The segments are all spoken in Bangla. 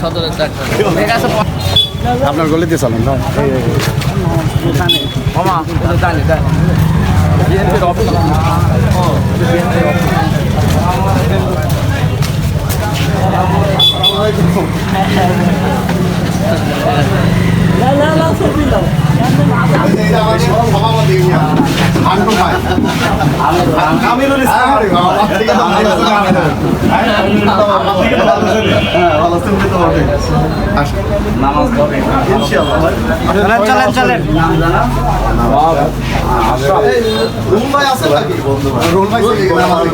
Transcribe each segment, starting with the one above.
সদরের ডাক্তার ঠিক আছে আপনার গলিতে চালান না মামা জানি জানি বিএনপির অফিস ও বিএনপির আমিরুল ইসলাম চলেন চলেন রুল ভাই আছে নাকি? রুল ভাই চলে গেলে আমাদের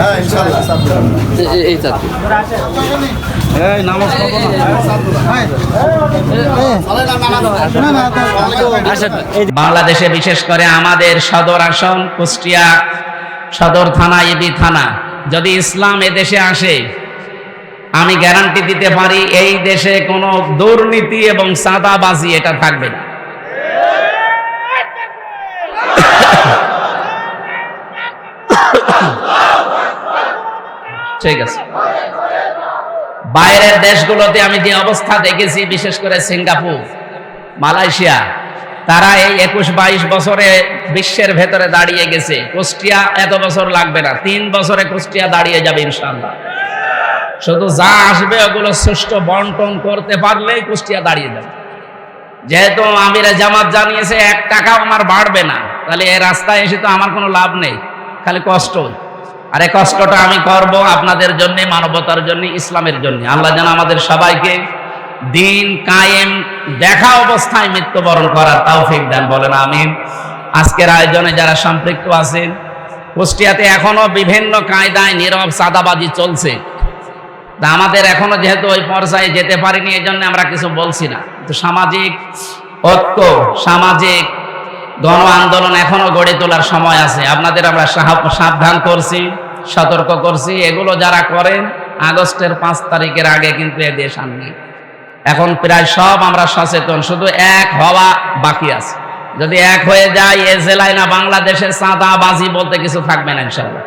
হ্যাঁ ইনশাআল্লাহ। এই চারটি এই নামাজ পড়ব না। আসেন বাংলাদেশে বিশেষ করে আমাদের সদর আসন কুষ্টিয়া সদর থানা ইবি থানা। যদি ইসলাম দেশে আসে, আমি গ্যারান্টি দিতে পারি এই দেশে কোনো দুর্নীতি এবং চাঁদাবাজি এটা থাকবে না। ঠিক আছে। বাইরের দেশগুলোতে আমি যে অবস্থা দেখেছি, বিশেষ করে সিঙ্গাপুর, মালয়েশিয়া তারা এই একুশ বাইশ বছরে বিশ্বের ভেতরে দাঁড়িয়ে গেছে। কুষ্টিয়া এত বছর লাগবে না। তিন বছরে কুষ্টিয়া দাঁড়িয়ে যাবে ইনশাল্লাহ শুধু যা আসবে ওগুলো সুষ্ঠু বন্টন করতে পারলেই কুষ্টিয়া দাঁড়িয়ে যাবে। যেহেতু আমিরা জামাত জানিয়েছে, এক টাকাও আমার বাড়বে না। তাহলে এই রাস্তায় এসে তো আমার কোনো লাভ নেই। খালি কষ্ট। আর এই কষ্টটা আমি করব আপনাদের জন্য, মানবতার জন্য, ইসলামের জন্য। আল্লাহ যেন আমাদের সবাইকে দিন কায়েম, দেখা অবস্থায় মৃত্যুবরণ করার তৌফিক দেন, বলেন আমিন। আজকের আয়োজনে যারা সম্পৃক্ত আছেন, কুষ্টিয়াতে এখনও বিভিন্ন কায়দায় নীরব সাদাবাজি চলছে। তা আমাদের এখনও যেহেতু ওই পর্যায়ে যেতে পারিনি এই জন্য আমরা কিছু বলছি না। তো সামাজিক ঐক্য, সামাজিক গণ আন্দোলন এখনও গড়ে তোলার সময় আছে। আপনাদের আমরা সাবধান করছি, সতর্ক করছি। এগুলো যারা করেন, আগস্টের পাঁচ তারিখের আগে কিন্তু এ দেশ আননি এখন প্রায় সব আমরা সচেতন, শুধু এক হওয়া বাকি আছে। যদি এক হয়ে যায়, এ জেলায় না, বাংলাদেশের সাঁতাবাজি বলতে কিছু থাকবে না, ইনশাল্লাহ।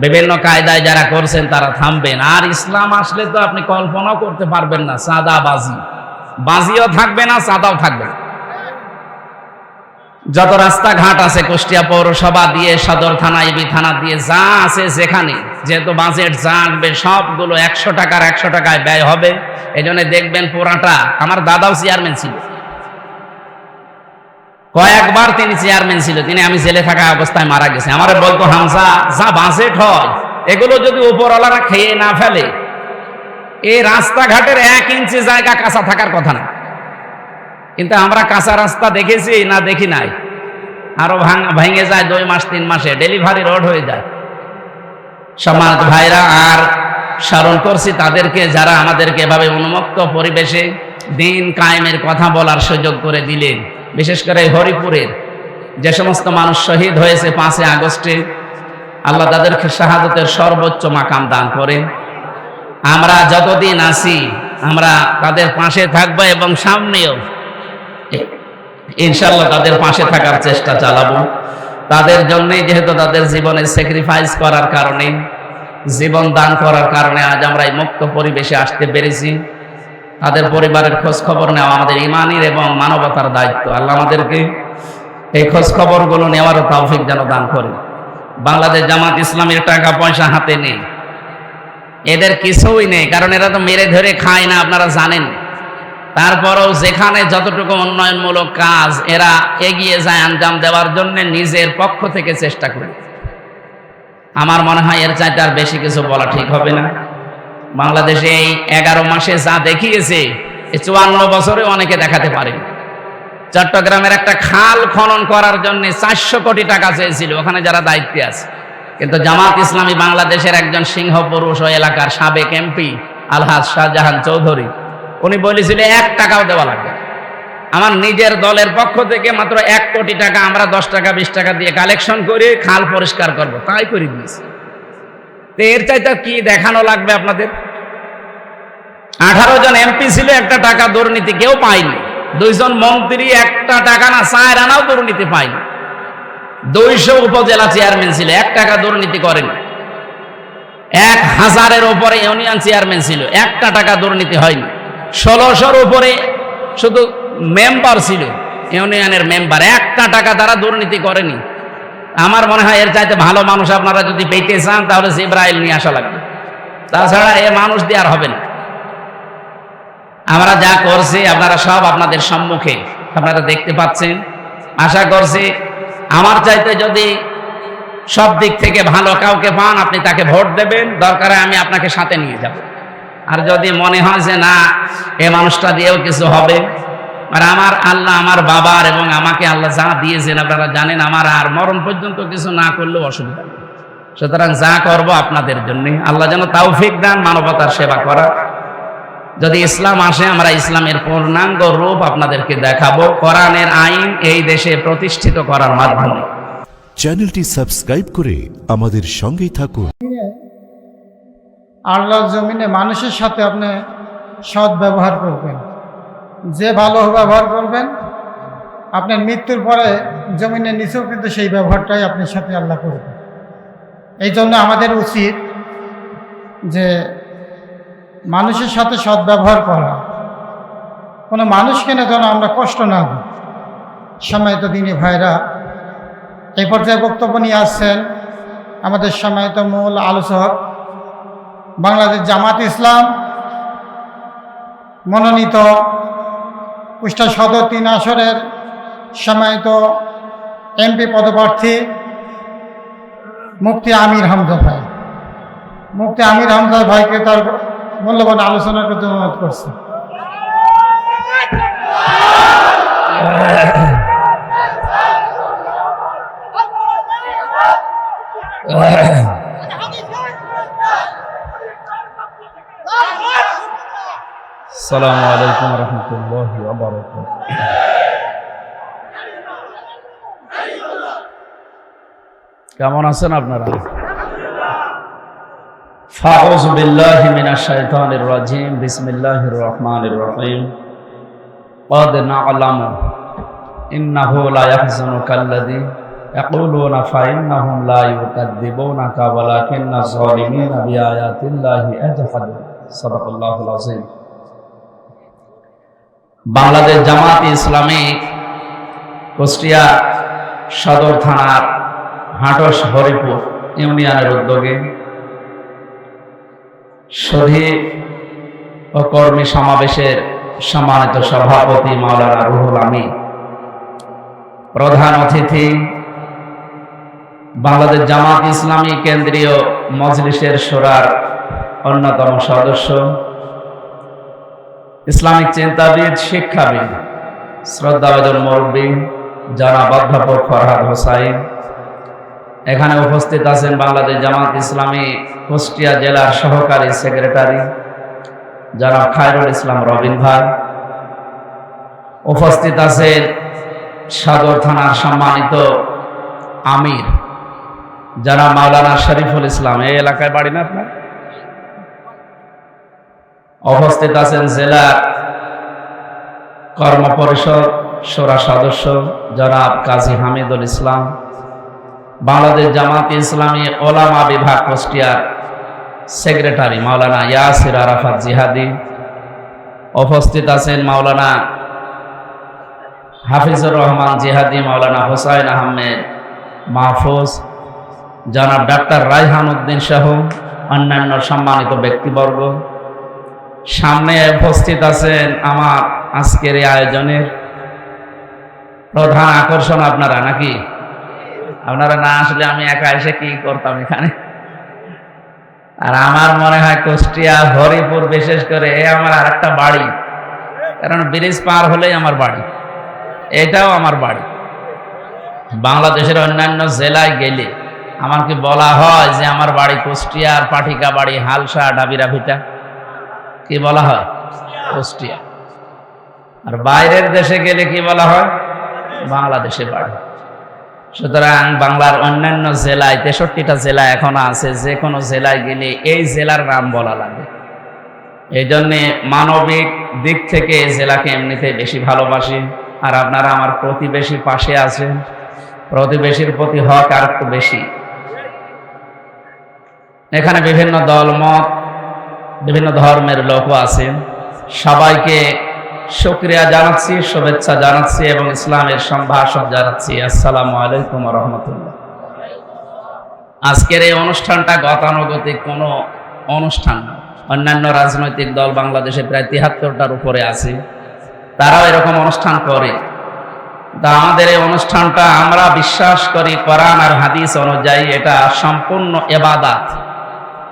বিভিন্ন কায়দায় যারা করছেন, তারা থামবেন। আর ইসলাম আসলে তো আপনি কল্পনাও করতে পারবেন না সাদা বাজি বাজিও থাকবে না সাদাও থাকবে না। যত রাস্তাঘাট আছে কুষ্টিয়া পৌরসভা দিয়ে, সদর থানা ইবি থানা দিয়ে, যা আছে যেখানে, যেহেতু বাজেট যা আসবে, সবগুলো একশো টাকার একশো টাকায় ব্যয় হবে। এই জন্য দেখবেন পুরাটা, আমার দাদাও চেয়ারম্যান ছিল। কয়েকবার তিনি চেয়ারম্যান ছিল, তিনি আমি জেলে থাকা অবস্থায় মারা গেছে। আমার বলতো হামসা যা বাজেট হয়, এগুলো যদি উপরওয়ালারা খেয়ে না ফেলে, এই রাস্তাঘাটের এক ইঞ্চি জায়গা কাঁচা থাকার কথা না। কিন্তু আমরা কাঁচা রাস্তা দেখেছি না দেখি নাই। আরও ভাঙ- যায় দুই মাস, তিন মাসে। ডেলিভারি রোড হয়ে যায়। সমাজ ভাইরা আর স্মরণ করছি তাদেরকে, যারা আমাদেরকে এভাবে উন্মুক্ত পরিবেশে দিন কায়েমের কথা বলার সুযোগ করে দিলেন। বিশেষ করে হরিপুরের যে সমস্ত মানুষ শহীদ হয়েছে পাঁচই আগস্টে, আল্লাহ তাদেরকে শাহাদতের সর্বোচ্চ মাকাম দান করেন। আমরা যতদিন আছি, আমরা তাদের পাশে থাকব এবং সামনেও ইনশাল্লাহ তাদের পাশে থাকার চেষ্টা চালাবো। তাদের জন্যই যেহেতু তাদের জীবনে স্যাক্রিফাইস করার কারণে, জীবন দান করার কারণে আজ আমরা এই মুক্ত পরিবেশে আসতে পেরেছি। তাদের পরিবারের খোঁজ খবর নেওয়া আমাদের ইমানের এবং মানবতার দায়িত্ব। আল্লাহ আমাদেরকে এই খোঁজ খবরগুলো নেওয়ারও তৌফিক যেন দান করে। বাংলাদেশ জামাত ইসলামের টাকা পয়সা হাতে নেই। এদের কিছুই নেই, কারণ এরা তো মেরে ধরে খায় না, আপনারা জানেন। তারপরেও যেখানে যতটুকু উন্নয়নমূলক কাজ, এরা এগিয়ে যায় আঞ্জাম দেওয়ার জন্য নিজের পক্ষ থেকে চেষ্টা করে। আমার মনে হয় এর চাইতে আর বেশি কিছু বলা ঠিক হবে না। বাংলাদেশে এই এগারো মাসে যা দেখিয়েছে চুয়ান্ন বছরে অনেকে দেখাতে পারে চট্টগ্রামের একটা খাল খনন করার জন্য চারশো কোটি টাকা চেয়েছিল, ওখানে যারা দায়িত্বে আছে। কিন্তু জামাত ইসলামী বাংলাদেশের একজন সিংহ পুরুষ ও এলাকার সাবেক এমপি আলহাজ শাহজাহান চৌধুরী উনি বলেছিল, এক টাকাও দেওয়া লাগবে আমার নিজের দলের পক্ষ থেকে মাত্র এক কোটি টাকা, আমরা দশ টাকা, বিশ টাকা দিয়ে কালেকশন করে খাল পরিষ্কার করব। তাই করে দিয়েছি। তো এর চাইতে কি দেখানো লাগবে আপনাদের? আঠারো জন এমপি ছিল, একটা টাকা দুর্নীতি কেউ পায়নি। দুইজন মন্ত্রী, একটা টাকা না, চায়ের আনাও দুর্নীতি পায়নি। দুইশো উপজেলা চেয়ারম্যান ছিল, এক টাকা দুর্নীতি করেনি। এক হাজারের ওপরে ইউনিয়ন চেয়ারম্যান ছিল, একটা টাকা দুর্নীতি হয়নি। ষোলোশোর উপরে শুধু মেম্বার ছিল। ইউনিয়নের মেম্বার একটা টাকা তারা দুর্নীতি করেনি। আমার মনে হয় এর চাইতে ভালো মানুষ আপনারা যদি পেতে চান, তাহলে জিব্রাইল নিয়ে আসা লাগবে। তাছাড়া এ মানুষ দিয়ে আর হবে না। আমরা যা করছি, আপনারা সব আপনাদের সম্মুখে আপনারা দেখতে পাচ্ছেন। আশা করছি আমার চাইতে যদি সব দিক থেকে ভালো কাউকে পান, আপনি তাকে ভোট দেবেন। দরকারে আমি আপনাকে সাথে নিয়ে যাব। আর যদি মনে হয় যে না, এ মানুষটা দিয়েও কিছু হবে, আর আমার আল্লাহ আমার বাবার এবং আমাকে আল্লাহ যা দিয়েছেন আপনারা জানেন, আমার আর মরণ পর্যন্ত কিছু না করলেও অসুবিধা সুতরাং যা করব আপনাদের জন্য। আল্লাহ যেন তাওফিক দেন, মানবতার সেবা করা। যদি ইসলাম আসে, আমরা ইসলামের পূর্ণাঙ্গ রূপ আপনাদেরকে দেখাবো। কোরআনের আইন এই দেশে প্রতিষ্ঠিত করার মাধ্যমে। চ্যানেলটি সাবস্ক্রাইব করে আমাদের সঙ্গেই থাকুন। আল্লাহর জমিনে মানুষের সাথে আপনি সৎ ব্যবহার করবেন। যে ভালো ব্যবহার করবেন, আপনার মৃত্যুর পরে জমিনের নিচেও কিন্তু সেই ব্যবহারটাই আপনার সাথে আল্লাহ করবেন। এই জন্য আমাদের উচিত যে মানুষের সাথে সৎ ব্যবহার করা। কোনো মানুষকে না যেন আমরা কষ্ট না দিই। সময়ত দিনী ভাইরা, এই পর্যায়ে বক্তব্য নিয়ে আসছেন আমাদের সময়ত মূল আলোচক বাংলাদেশ জামাত ইসলাম মনোনীত কুষ্টা সদর তিন আসরের সময়ত এমপি পদপ্রার্থী মুক্তি আমির হামজা ভাই। মুক্তি আমির হামজা ভাইকে তার মূল্যবান আলোচনার জন্য অনুরোধ করছে। আসসালামু আলাইকুম রহমতুল্লাহ কেমন আছেন আপনারা ফাউজ বিল্লাহি মিনাশ শাইতানির রাজিম বিসমিল্লাহির রহমানির রহিম قد نعلم إنه لا يحزنك الذي يقولون فإنهم لا يكذبونك ولكن الظالمين بآيات الله يجحدون صدق الله العظيم বাংলাদেশ জামাত ইসলামী কুষ্টিয়া সদর থানার হাটস হরিপুর ইউনিয়নের উদ্যোগে সধি ও কর্মী সমাবেশের সম্মানিত সভাপতি মাওলানা রুহুল আমিন, প্রধান অতিথি, বাংলাদেশ জামাত ইসলামী কেন্দ্রীয় মজলিসের সোরার অন্যতম সদস্য ইসলামিক চিন্তাবিদ, শিক্ষাবিদ, শ্রদ্ধাবেদন মুরব্বী, জনাব অধ্যাপক ফরহাদ হোসাইন। এখানে উপস্থিত আছেন বাংলাদেশ জামাত ইসলামী কুষ্টিয়া জেলার সহকারী সেক্রেটারি যারা খায়রুল ইসলাম রবিন ভাই। উপস্থিত আছেন সদর থানার সম্মানিত আমির যারা মাওলানা শরীফুল ইসলাম। এই এলাকায় বাড়ি না আপনার? উপস্থিত আছেন জেলার কর্ম পরিষদ সোরা সদস্য জনাব কাজী হামিদুল ইসলাম, বাংলাদেশ জামাত ইসলামী ওলামা বিভাগ কুষ্টিয়ার সেক্রেটারি মাওলানা ইয়াসির আরাফাত জিহাদি, উপস্থিত আছেন মাওলানা হাফিজুর রহমান জিহাদি, মাওলানা হোসাইন আহমেদ মাহফুজ, জনাব ডাক্তার রায়হান উদ্দিন সহ অন্যান্য সম্মানিত ব্যক্তিবর্গ। সামনে উপস্থিত আছেন আমার আজকের এই আয়োজনের প্রধান আকর্ষণ আপনারা, নাকি? আপনারা না আসলে আমি একা এসে কি করতাম এখানে? আর আমার মনে হয় কুষ্টিয়া, হরিপুর বিশেষ করে এ আমার আর একটা বাড়ি। কারণ ব্রিজ পার হলেই আমার বাড়ি। এটাও আমার বাড়ি। বাংলাদেশের অন্যান্য জেলায় গেলে আমাকে বলা হয় যে আমার বাড়ি কুষ্টিয়ার পাঠিকা বাড়ি, হালসা ডাবিরা ভিটা কি বলা হয়? কুষ্টিয়া আর বাইরের দেশে গেলে কি বলা হয়? বাংলাদেশে বাড়ি সুতরাং বাংলার অন্যান্য জেলায়, তেষট্টিটা জেলা এখনও আছে যে কোনো জেলায় গেলে এই জেলার নাম বলা লাগে। এই জন্যে মানবিক দিক থেকে এই জেলাকে এমনিতে বেশি ভালোবাসি। আর আপনারা আমার প্রতিবেশী পাশে আছেন। প্রতিবেশীর প্রতি হক আর একটু বেশি। এখানে বিভিন্ন দল, মত বিভিন্ন ধর্মের লোকও আছেন সবাইকে শুক্রিয়া জানাচ্ছি, শুভেচ্ছা জানাচ্ছি এবং ইসলামের সম্ভাষণ জানাচ্ছি। আসসালামু আলাইকুম রহমতুল্লাহ। আজকের এই অনুষ্ঠানটা গতানুগতিক কোনো অনুষ্ঠান। অন্যান্য রাজনৈতিক দল বাংলাদেশে প্রায় তিহাত্তরটার উপরে আছে। তারাও এরকম অনুষ্ঠান করে। তা আমাদের এই অনুষ্ঠানটা আমরা বিশ্বাস করি কোরআন আর হাদিস অনুযায়ী এটা সম্পূর্ণ এবাদাত।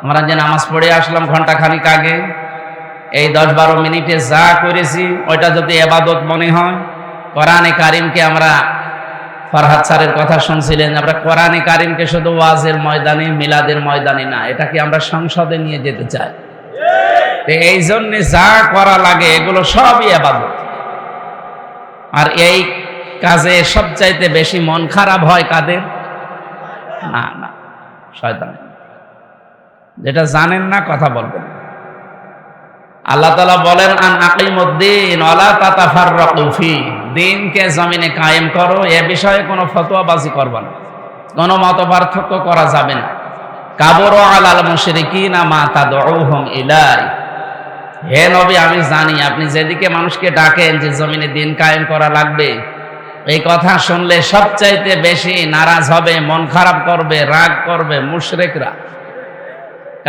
আমরা যে নামাজ পড়ে আসলাম ঘণ্টা খানিক আগে, এই দশ বারো মিনিটে যা করেছি, ওইটা যদি এবাদত মনে হয়, কোরআনে কারিমকে আমরা ফরহাদ স্যারের কথা শুনছিলেন, আমরা কোরআনে কারিমকে শুধু ওয়াজের ময়দানে, মিলাদের ময়দানে না, এটাকে আমরা সংসদে নিয়ে যেতে চাই। এই জন্যে যা করা লাগে, এগুলো সবই এবাদত। আর এই কাজে সবচাইতে বেশি মন খারাপ হয় কাদের? না না শয়তান যেটা জানেন না, কথা বলবেন। আল্লাহ তালা বলেন, আন আকিমুদ্দিন, ওয়ালা তাতাফাররাকু ফি। দিনকে জমিনে কায়েম করো, এ বিষয়ে কোনো ফতোয়াবাজি করবে না। কোনো মত পার্থক্য করা যাবে না। কাবর আলাল মুশরিকিনা মা তাদউহুম ইলাই। হে নবী, আমি জানি, আপনি যেদিকে মানুষকে ডাকেন যে জমিনে দিন কায়েম করা লাগবে, এই কথা শুনলে সবচাইতে বেশি নারাজ হবে, মন খারাপ করবে, রাগ করবে মুশরেকরা।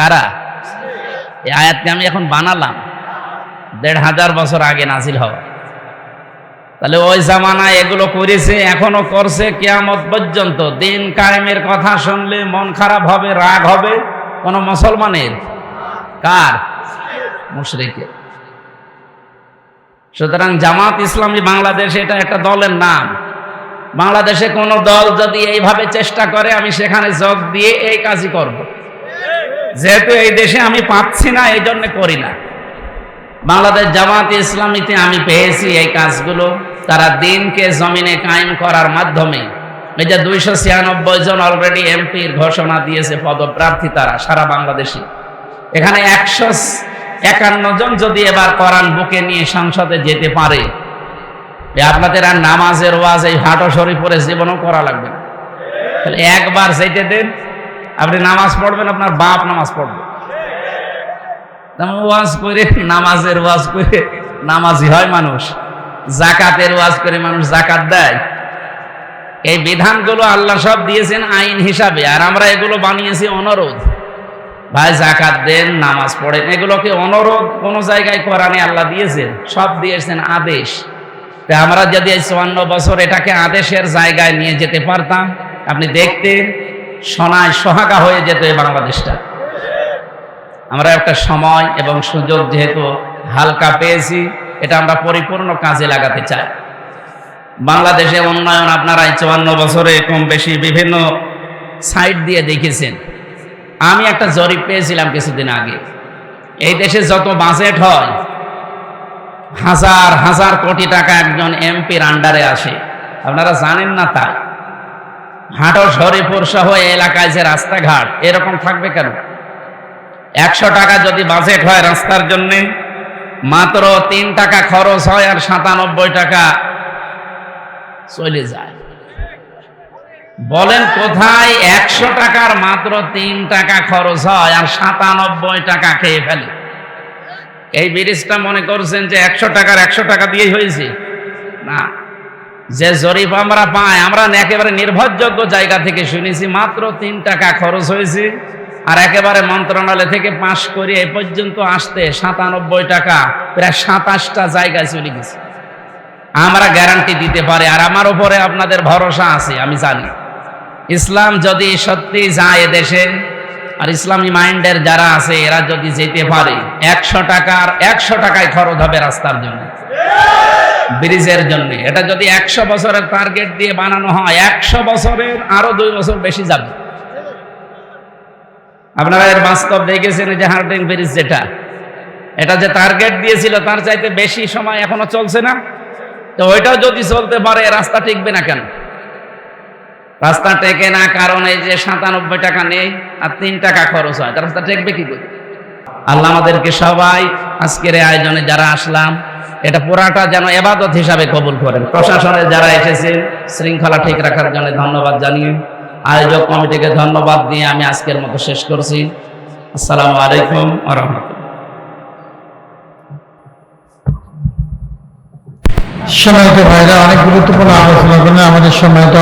কারা? এই আয়াতকে আমি এখন বানালাম। দেড় হাজার বছর আগে নাজিল হওয়া। তাহলে ওই জামানায় এগুলো করেছে, এখনও করছে, কেয়ামত পর্যন্ত। দিন কায়েমের কথা শুনলে মন খারাপ হবে, রাগ হবে। কোন মুসলমানের? কার? মুশরিকের। সুতরাং জামাত ইসলামী বাংলাদেশ এটা একটা দলের নাম। বাংলাদেশে কোনো দল যদি এইভাবে চেষ্টা করে, আমি সেখানে যোগ দিয়ে এই কাজই করব। যেহেতু এই দেশে আমি পাচ্ছি না, এই জন্য করি না। বাংলাদেশ জামাত ইসলামীতে আমি পেয়েছি এই কাজগুলো। তারা দিনকে জমিনে কায়েম করার মাধ্যমে এই যে দুইশো ছিয়ানব্বই জন অলরেডি এমপির ঘোষণা দিয়েছে, পদপ্রার্থী তারা, সারা বাংলাদেশে। এখানে একশো একান্ন জন যদি এবার করান বুকে নিয়ে সংসদে যেতে পারে আপনাদের আর নামাজের ওয়াজ এই হাটো শরীফরে জীবনও করা লাগবে না। তাহলে একবার যেতে দেন আপনি নামাজ পড়বেন, আপনার বাপ নামাজ পড়বে। ওয়াজ করে নামাজের ওয়াজ করে নামাজি হয় মানুষ। জাকাতের ওয়াজ করে মানুষ জাকাত দেয়। এই বিধানগুলো আল্লাহ সব দিয়েছেন আইন হিসাবে, আর আমরা এগুলো বানিয়েছি অনুরোধ। ভাই, জাকাত দেন, নামাজ পড়েন, এগুলোকে অনুরোধ কোন জায়গায় কোরআনে আল্লাহ দিয়েছেন, সব দিয়েছেন আদেশ। আমরা যদি এই চুয়ান্ন বছর এটাকে আদেশের জায়গায় নিয়ে যেতে পারতাম, আপনি দেখতেন সোনায় সোহাগা হয়ে যেত এই বাংলাদেশটা। আমরা একটা সময় এবং সুযোগ যেহেতু হালকা পেয়েছি, এটা আমরা পরিপূর্ণ কাজে লাগাতে চাই। বাংলাদেশে উন্নয়ন আপনারা এই চুয়ান্ন বছরে কম বেশি বিভিন্ন সাইট দিয়ে দেখেছেন। আমি একটা জরিপ পেয়েছিলাম কিছুদিন আগে। এই দেশে যত বাজেট হয়, হাজার হাজার কোটি টাকা একজন এমপির আন্ডারে আসে। আপনারা জানেন না তাই। হাটর শরীফুর এই এলাকায় যে রাস্তাঘাট, এরকম থাকবে কেন? একশো টাকা যদি বাজেট হয় রাস্তার জন্যে, মাত্র তিন টাকা খরচ হয় আর সাতানব্বই টাকা চলে যায়। বলেন কোথায় একশো টাকার মাত্র তিন টাকা খরচ হয় আর সাতানব্বই টাকা খেয়ে ফেলে? এই ব্রিজটা মনে করছেন যে একশো টাকার একশো টাকা দিয়েই হয়েছে? না। যে জরিপ আমরা পাই, আমরা একেবারে নির্ভরযোগ্য জায়গা থেকে শুনেছি, মাত্র তিন টাকা খরচ হয়েছে। আর একেবারে মন্ত্রণালয় থেকে পাশ করে এ পর্যন্ত আসতে সাতানব্বই টাকা, প্রায় সাতাশটা জায়গায় চলে গেছে। আমরা গ্যারান্টি দিতে পারি, আর আমার উপরে আপনাদের ভরসা আছে, আমি জানি। ইসলাম যদি সত্যি যায় দেশে, আর ইসলামী মাইন্ডের যারা আছে, এরা যদি যেতে পারে, একশো টাকার, একশো টাকায় খরচ হবে রাস্তার জন্য। ব্রিজের জন্য। এটা যদি একশো বছরের টার্গেট দিয়ে বানানো হয়, একশো বছরের আরও দুই বছর বেশি যাবে। আপনারা এর বাস্তব দেখেছেন যে হার্ডিং ব্রিজ যেটা। এটা যে টার্গেট দিয়েছিল, তার চাইতে বেশি সময় এখনও চলছে না। তো ওইটাও যদি চলতে পারে, রাস্তা টিকবে না কেন? রাস্তা টেকে না কারণ এই যে সাতানব্বই টাকা নেই আর তিন টাকা খরচ হয় রাস্তা টেকবে কি করে? আল্লাহ আমাদেরকে সবাই আজকের আয়োজনে যারা আসলাম এটা পুরাটা যেন এবাদত হিসাবে কবুল করেন। প্রশাসনের যারা এসেছে শৃঙ্খলা ঠিক রাখার জন্য ধন্যবাদ জানিয়ে আয়োজক কমিটিকে ধন্যবাদ দিয়ে আমি আজকের মতো শেষ করছি। আসসালামু আলাইকুম রহমতুল্লাহ। সময়ত ভাইরা, অনেক গুরুত্বপূর্ণ আলোচনা করেন আমাদের সময়ত